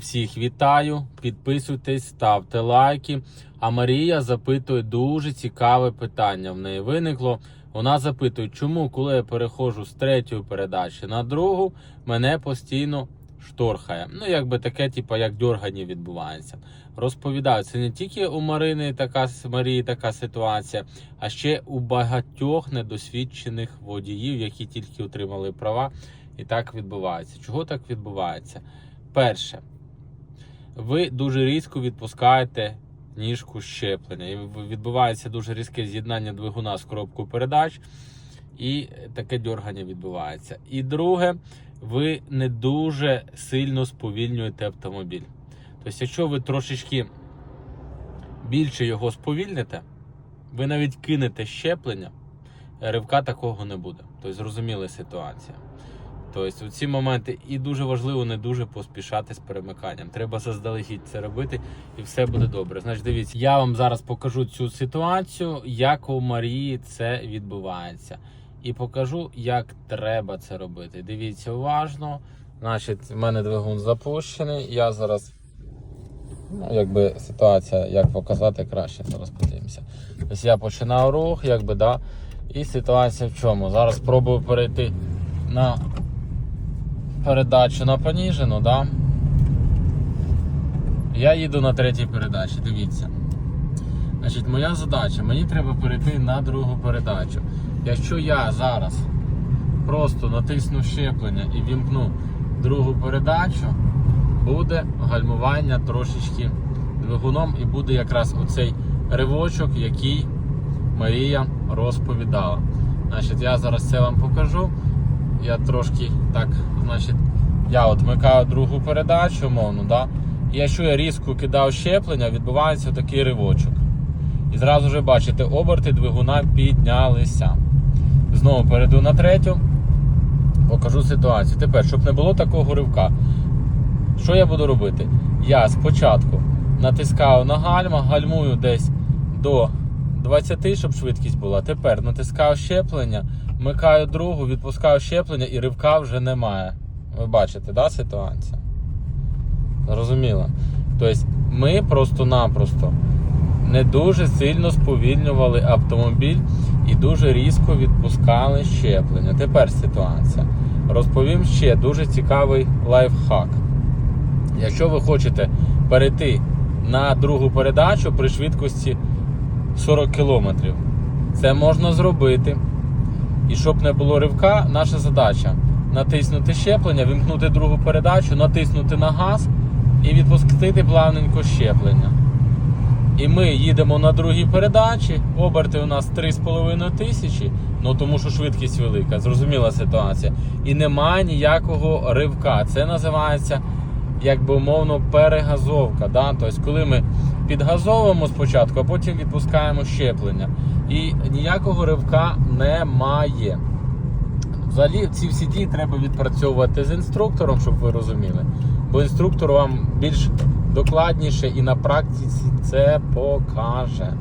Всіх вітаю, підписуйтесь, ставте лайки. А Марія запитує дуже цікаве питання. В неї виникло. Вона запитує, чому, коли я переходжу з третьої передачі на другу, мене постійно шторхає. Ну, якби таке, типу, як дьоргані відбувається. Розповідаю, це не тільки у Марини така Марії така ситуація, а ще у багатьох недосвідчених водіїв, які тільки отримали права, і так відбувається. Чого так відбувається? Перше, ви дуже різко відпускаєте ніжку щеплення. І відбувається дуже різке з'єднання двигуна з коробкою передач, і таке дьоргання відбувається. І друге, ви не дуже сильно сповільнюєте автомобіль. Тобто, якщо ви трошечки більше його сповільните, ви навіть кинете щеплення, ривка такого не буде. Тобто, зрозуміла ситуація. Тобто, у ці моменти і дуже важливо не дуже поспішати з перемиканням. Треба заздалегідь це робити, і все буде добре. Значить, дивіться, я вам зараз покажу цю ситуацію, як у Марії це відбувається. І покажу, як треба це робити. Дивіться уважно. Значить, в мене двигун запущений. Я зараз, ну, якби ситуація, як показати краще, зараз подивимося. Тобто я починаю рух, якби, да. І ситуація в чому? Зараз спробую перейти на передачу на поніжену, да? Я їду на третій передачі, дивіться. Значить, моя задача, мені треба перейти на другу передачу. Якщо я зараз просто натисну щеплення і вімкну другу передачу, буде гальмування трошечки двигуном і буде якраз оцей ривочок, який Марія розповідала. Значить, я зараз це вам покажу. Я трошки так, значить, я от вмикаю другу передачу, умовно, да? І якщо я різко кидав щеплення, відбувається такий ривочок. І зразу ж бачите, оберти двигуна піднялися. Знову перейду на третю, покажу ситуацію. Тепер, щоб не було такого ривка, що я буду робити? Я спочатку натискаю на гальма, гальмую десь до 20, щоб швидкість була. Тепер натискаю щеплення, вмикаю другу, відпускаю щеплення і ривка вже немає. Ви бачите, да, ситуація? Зрозуміло. Тобто ми просто-напросто не дуже сильно сповільнювали автомобіль і дуже різко відпускали щеплення. Тепер ситуація. Розповім ще дуже цікавий лайфхак. Якщо ви хочете перейти на другу передачу при швидкості 40 км, це можна зробити. І щоб не було ривка, наша задача натиснути щеплення, вимкнути другу передачу, натиснути на газ і відпустити плавненько щеплення. І ми їдемо на другій передачі. Оберти у нас 3,5 тисячі, ну тому що швидкість велика, зрозуміла ситуація. І немає ніякого ривка. Це називається, як би умовно, перегазовка. Да? Тобто, коли ми підгазовуємо спочатку, а потім відпускаємо щеплення. І ніякого ривка немає. Взагалі ці всі дії треба відпрацьовувати з інструктором, щоб ви розуміли. Бо інструктор вам більш докладніше і на практиці це покаже.